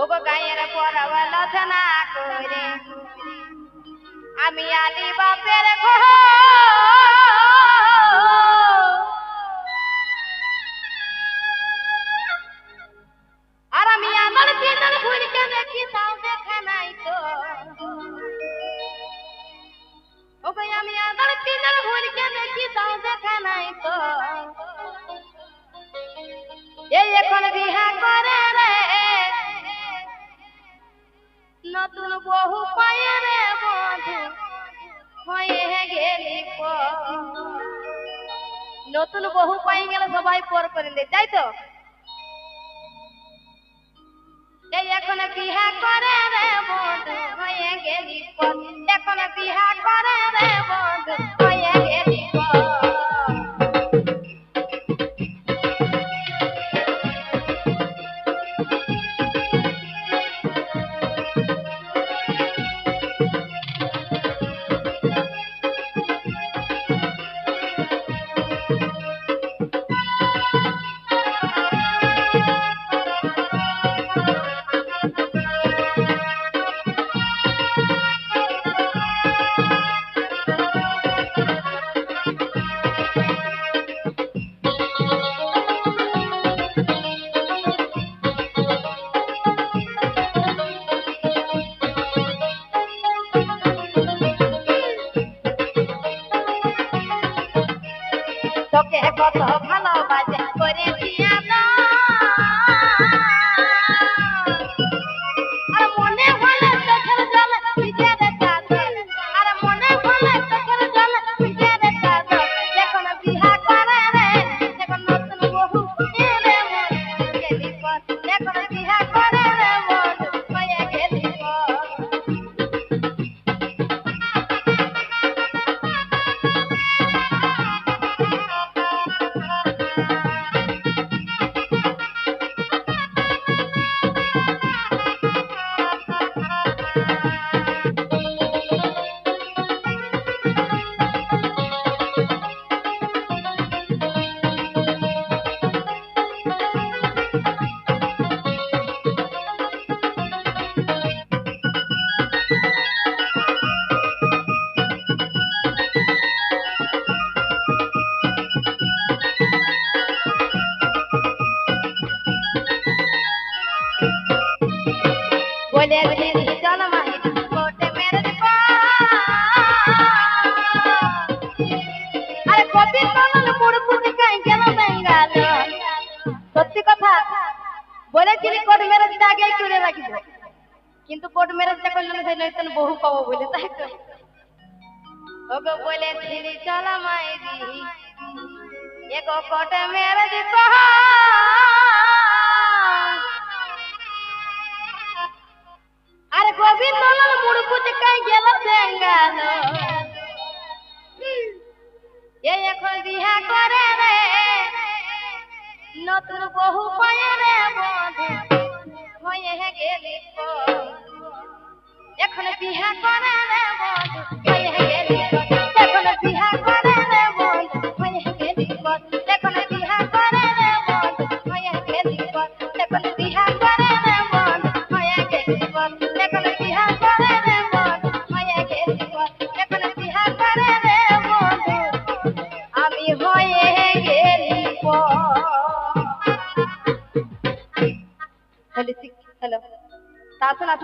ওগো গায়ের পরওয়াল করে। আমি আলি বাপের ঘর। আর আমি আমার দিনের ভুলকে দেখি, তাও দেখে নাই তো। ওগো, আমি আমার দিনের ভুলকে দেখি, তাও দেখে নাই তো। এই এখন বিহা করে নতুন বহু পায়ে রে বধু হয়ে গেলি। নতুন বহু পাই গেলে সবাই পর করে দেয় তাই তো এই এখন বিহা করে রে বধু হয়ে গেলি পর। এখন বিহা করে রে বন্ধু তোকে কত ভালোবাসে করেছি আদর। বলে দিদি জন্মাই কোটে মেরে দিব আরে কবি কমল মুড়পুরি কাই গেল বেঙ্গাল সত্যি কথা বলেছিলি কোট মেরেজটা আগেই করে রাখিব কিন্তু কোট মেরেজটা করলে না সেই নয়তন বহু পাবো বলে তাই তো ওগো বলেছিলি চল মাইরি এগো কোটে মেরে দিব বহু পায়ে রে বধু হয়ে গেলি পর। এখন বিহা করে রে বধু হয়ে গেলি পর। এখন বিহা করে রে বধু হয়ে গেলি হ্যালো